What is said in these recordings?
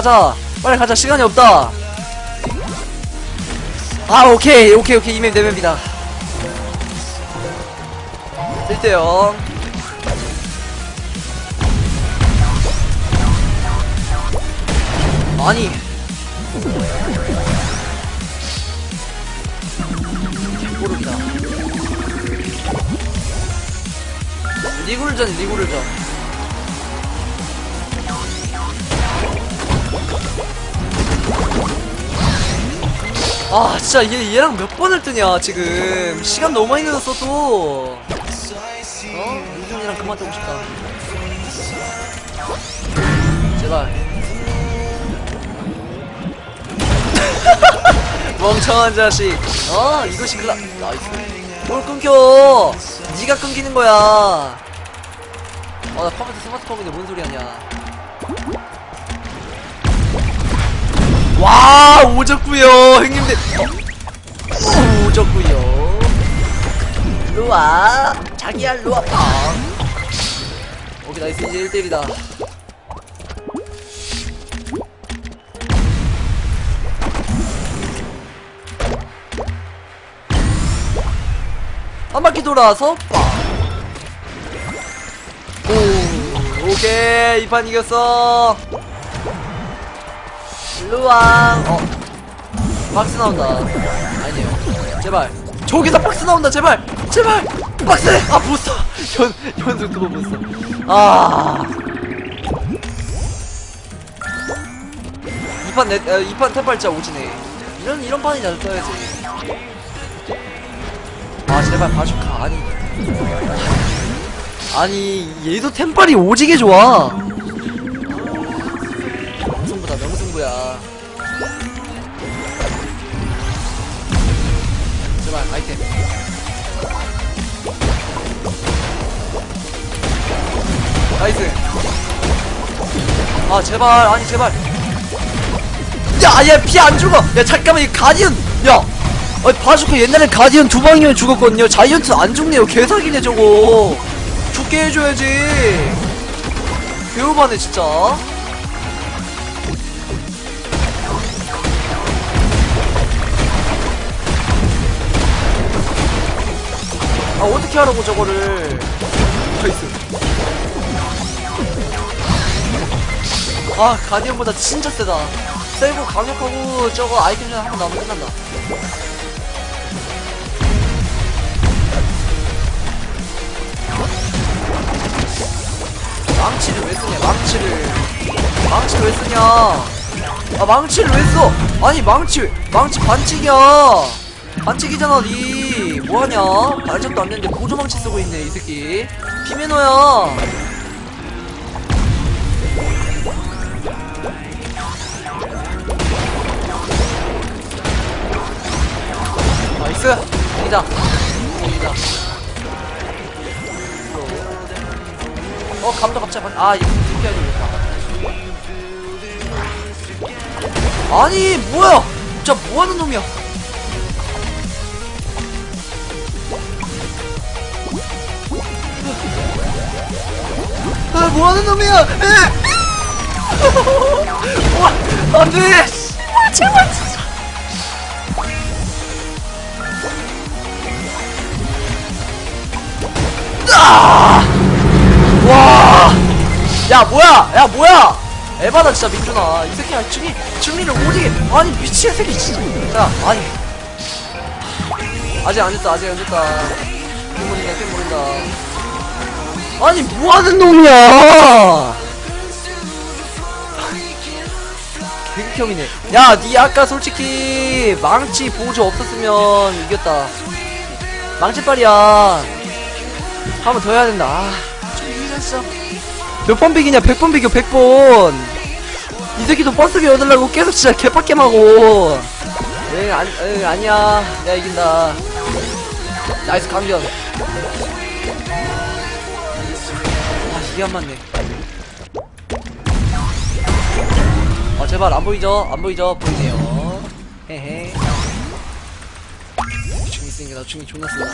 가자. 빨리 가자. 시간이 없다. 아 오케이. 오케이 오케이. 이맵 내맵이다. 1대0 아니. 모릅니다 리굴전 리굴전 아 진짜 얘, 얘랑 몇 번을 뜨냐 지금. 시간 너무 많이 늦었어 또. 어? 유준이랑 그만 뜨고 싶다. 제발. 멍청한 자식. 어 이것이 글라 나이스. 뭘 끊겨. 니가 끊기는 거야. 어나 컴퓨터 스마트폰인데 뭔 소리 하냐 와 오졌구요. 형님들. 어, 오졌구요. 루아. 자기야 팡 오케이 나이스 이제 1대1이다. 한 바퀴 돌아서 빵. 오, 오케이. 이 판 이겼어. 루앙 어 박스 나온다. 아니에요. 제발 저기서 박스 나온다. 제발 제발 박스. 아 부스터 연 연속 두번 부스터. 아. 이판 넷, 어, 이판 탭발자 오지네. 이런 이런 판이 잘 떠야지. 아 제발 바주카 아니 아니 얘도 템빨이 오지게 좋아 명승부야 제발 아이템 나이스. 아 제발 아니 제발. 야얘 피 안 죽어. 야 잠깐만 이 가디언. 야 아니 바주카 옛날에 가디언 두 방이면 죽었거든요. 자이언트 안 죽네요. 개사기네 저거. 죽게 해줘야지. 배우바네 진짜 아 어떻게 하라고 저거를? 나이스. 아 가디언보다 진짜 세다. 세고 강력하고 저거 아이템 전에 한번 나오면 끝난다. 망치를 왜 쓰냐 망치를. 망치를 왜 쓰냐? 아 망치를 왜 써? 아니 망치 왜- 망치 반칙이야. 반칙이잖아 니 뭐하냐? 발작도 안 됐는데 보조망치 쓰고 있네 이 새끼. 피메노야. 나이스. 이다 이다 어 감도 갑자기 반... 아 이거 피해야 되겠다. 아니 뭐야? 진짜 뭐하는 놈이야 아 뭐하는 놈이야? 와 안돼! 아! 제발 아! 와! 야 뭐야? 야 뭐야? 에바다 진짜 민준아. 이 새끼야 춤이 춤이를 오지게 아니 미친 새끼 진짜. 야 아니. 아직 안 됐다 아직 안 됐다. 게임 모른다 게임 모른다 아니 뭐하는 놈이야? 개극형이네. 야니 아까 솔직히 망치 보조 없었으면 이겼다. 망치빨이야. 한 번 더 해야 된다. 아, 좀 이겼어 몇 번 비기냐? 100번 비겨 100번. 이 새끼도 버스비 얻으려고 계속 진짜 개빡겜하고. 응, 아니, 응 아니야. 내가 이긴다. 나이스 강변 기 안 맞네. 아 제발 안 보이죠? 안 보이죠? 보이네요. 헤헤. 중이 센게 나 중이 존나 쓰다.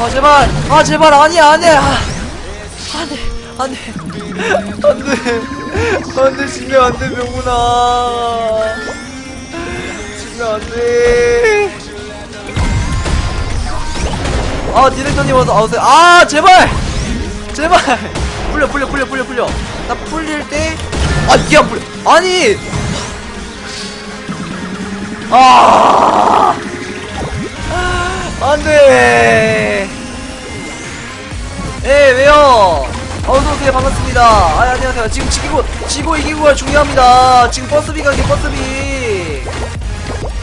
아 제발. 아 제발. 아니야 아니야. 안돼. 안돼. 안돼. 지면 안돼 명훈아. 지면 안돼. 아 디렉터님 와서 아우세요 아 제발! 제발! 풀려 풀려 풀려 풀려 풀려. 나 풀릴 때아 이게 안 풀려. 아니! 아! 안돼. 예 왜요 어서오세요. 반갑습니다. 아 안녕하세요. 지금 지고 지고 이기고가 중요합니다. 지금 버스비 가게 버스비.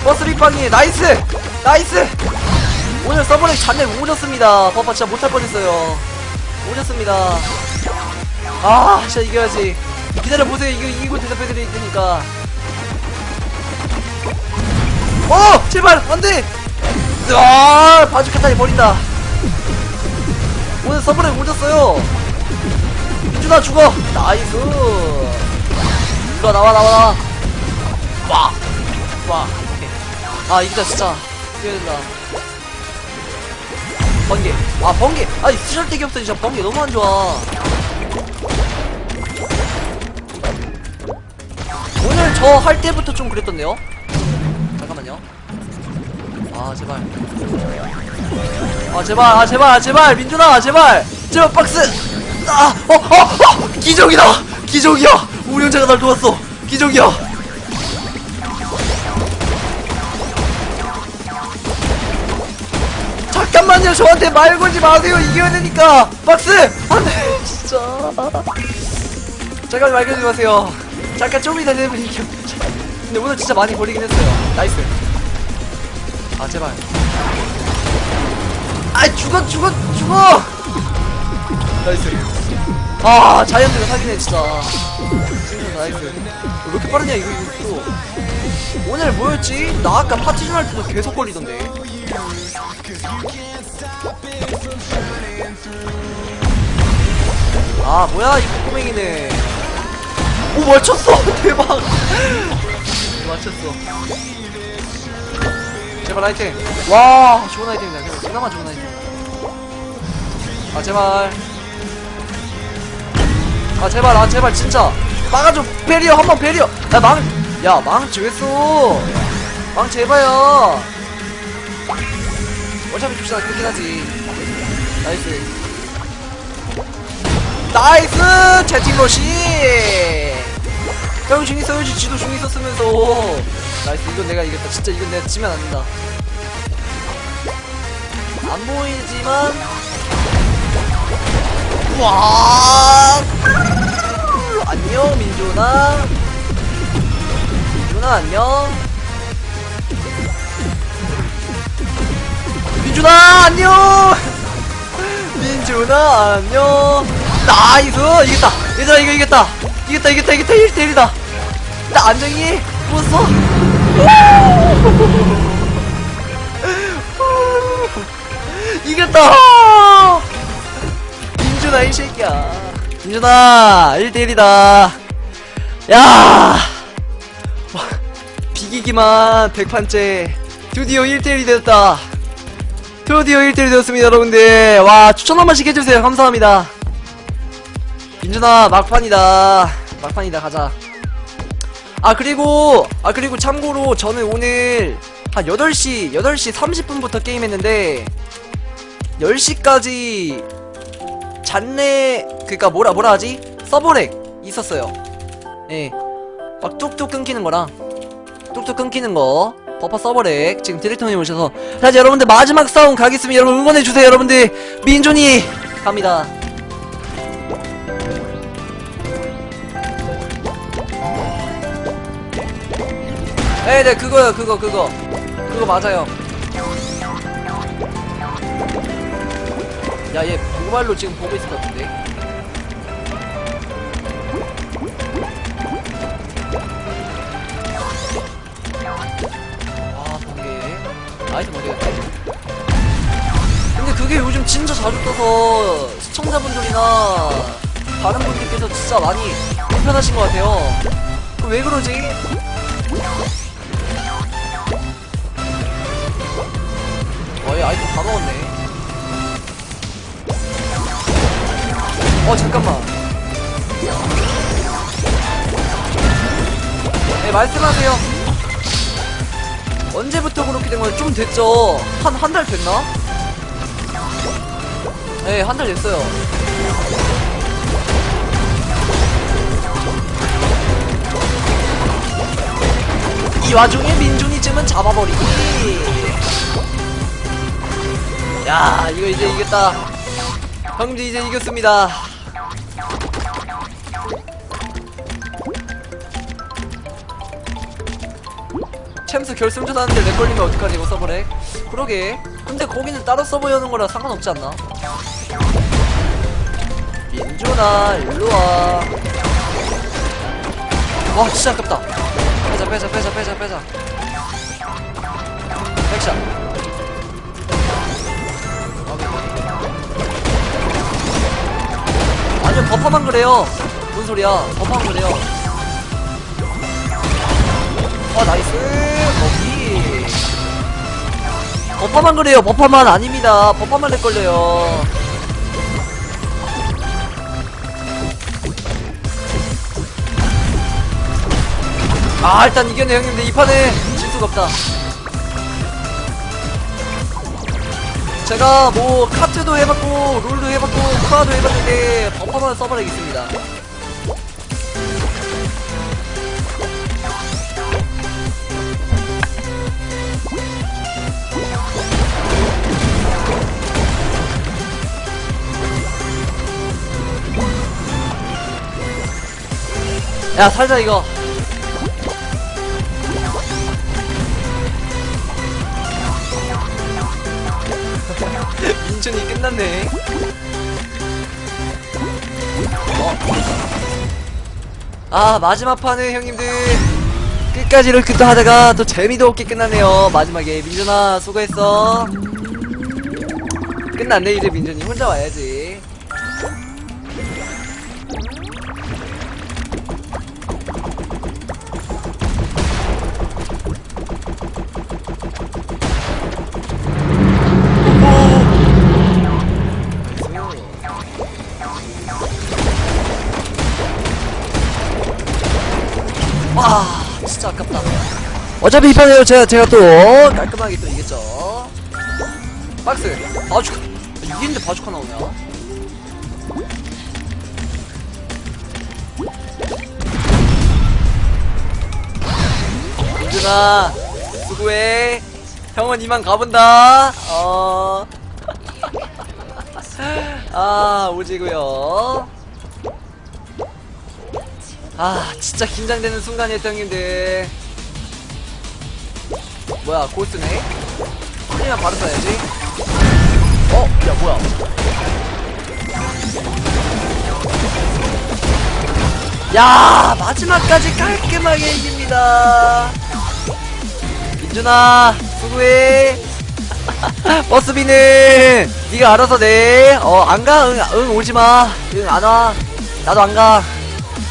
버스비 빵이 나이스! 나이스! 오늘 서버렉 잔뜩 오졌습니다. 버파 진짜 못할 뻔했어요. 오졌습니다. 아 진짜 이겨야지. 기다려보세요. 이거 이기고 대답해드릴 테니까. 어! 제발! 안돼! 아! 바주카타니 버린다. 오늘 서브렉 오졌어요 민준아 죽어. 나이스. 들어와 나와 나와 나와. 와와. 아 이기자 진짜. 이겨야 된다. 번개. 아 번개. 아니 쓰잘데기 없어 진짜 번개 너무 안 좋아. 오늘 저 할 때부터 좀 그랬던데요? 잠깐만요. 아 제발. 아 제발 아 제발 아 제발. 민준아 제발. 제발 박스 아어어 어, 어, 기적이다! 기적이야! 우령자가 날 도왔어! 기적이야! 잠깐만요! 저한테 말 걸지 마세요! 이겨야 되니까! 박스! 안 돼! 진짜. 잠깐 말 걸지 마세요. 잠깐 좀 이따 되면 이겨 근데 오늘 진짜 많이 걸리긴 했어요. 나이스. 아 제발. 아 죽어 죽어 죽어 나이스. 아 자이언트가 사기네 진짜. 진짜 나이스. 왜 이렇게 빠르냐 이거 이거 또. 오늘 뭐였지? 나 아까 파티전 할 때도 계속 걸리던데. 아 뭐야 이 꼬맹이네. 오 맞췄어. 대박. 맞췄어. 제발 아이템. 와 좋은 아이템이다. 그나마 좋은 아이템. 아 제발 아 제발 아 제발 진짜. 막아줘. 베리어 한 번 베리어. 야망야 망치 왜 써? 망치 해봐요. 어차피 줍시다. 그렇긴 하지. 나이스. 나이스! 채팅로시! 형 중이 써야지 지도 중이 썼으면서. 나이스. 이건 내가 이겼다. 진짜 이건 내가 지면 안 된다. 안 보이지만 와. 안녕 민조나 민조나 안녕. 민준아 안녕. 민준아 안녕. 나이스. 이겼다. 얘들아 이거 이겼다. 이겼다 이겼다 이겼다. 1대1이다. 나 안정이 부었어. 이겼다 민준아 이 새끼야. 민준아 1대1이다. 야! 와, 비기기만 100판째. 드디어 1대1이 되었다. 드디어 1대1이 되었습니다 여러분들. 와 추천 한 번씩 해주세요. 감사합니다. 민준아 막판이다. 막판이다 가자. 아 그리고 아 그리고 참고로 저는 오늘 한 8시 8시 30분부터 게임했는데 10시까지 잔내 그니까 뭐라 뭐라 하지? 서버렉 있었어요. 예막 뚝뚝 끊기는 거랑 뚝뚝 끊기는 거 버퍼 서버렉 지금 디렉터님 오셔서 자 이제 여러분들 마지막 싸움 가겠습니다. 여러분 응원해주세요 여러분들. 민준이 갑니다. 네네 그거요 그거 그거. 그거 맞아요. 야얘 모바일로 지금 보고 있을 것 같은데. 아 번개. 아이템 어디 갔지 근데 그게 요즘 진짜 자주 떠서 시청자분들이나 다른 분들께서 진짜 많이 불편하신 것 같아요. 그왜 그러지? 어얘 아이템 다 먹었네 어 잠깐만. 네 말씀하세요. 언제부터 그렇게 된 거예요? 좀 됐죠? 한 한 달 됐나? 네 한 달 됐어요. 이 와중에 민준이쯤은 잡아버리기. 야 이거 이제 이겼다. 형제 이제 이겼습니다 챔스 결승전 하는데 렉 걸리면 어떡하지? 이거 서버래 그러게. 근데 거기는 따로 서버 여는 거라 상관없지 않나? 민준아 일로와. 와 진짜 아깝다. 빼자 빼자 빼자 빼자 빼자. 백샷. 아니요 버퍼만 그래요. 뭔 소리야? 버퍼만 그래요. 아 나이스 거기. 버퍼만 그래요. 버퍼만. 아닙니다. 버퍼만 렉걸려요. 아 일단 이겼네 형님들 이 판에 질 수가 없다. 제가 뭐 카트도 해봤고 롤도 해봤고 쿠아도 해봤는데 버퍼만 써버리겠습니다 야 살자 이거. 민준이 끝났네. 어. 아 마지막 판은 형님들 끝까지 이렇게 또 하다가 또 재미도 없게 끝났네요. 마지막에 민준아 수고했어. 끝났네 이제 민준이. 혼자 와야지 어차피 이 판에요 제가 제가 또 깔끔하게 또 이겼죠. 박스 바주카. 이기는데 바주카 나오냐? 민준아 수고해. 형은 이만 가본다. 어. 아 오지구요. 아 진짜 긴장되는 순간이었다 형님들 뭐야 고스네? 풀리면 바로 써야지. 어? 야 뭐야? 야 마지막까지 깔끔하게 이깁니다. 민준아 수고해. 버스비는 네가 알아서 내 어 안 가. 응, 응 오지 마. 응 안 와. 나도 안 가.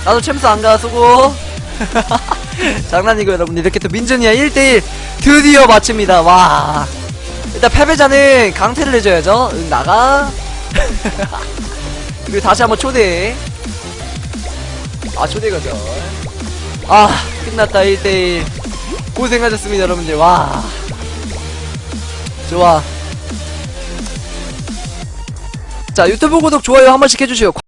나도 챔스 안 가. 수고 장난이고 여러분. 이렇게 또 민준이야 1대1 드디어 마칩니다. 와. 일단 패배자는 강퇴를 해줘야죠. 응 나가. 그리고 다시 한번 초대해 아 초대 가죠. 아 끝났다. 1대1 고생하셨습니다 여러분들. 와. 좋아. 자 유튜브 구독 좋아요 한 번씩 해주시고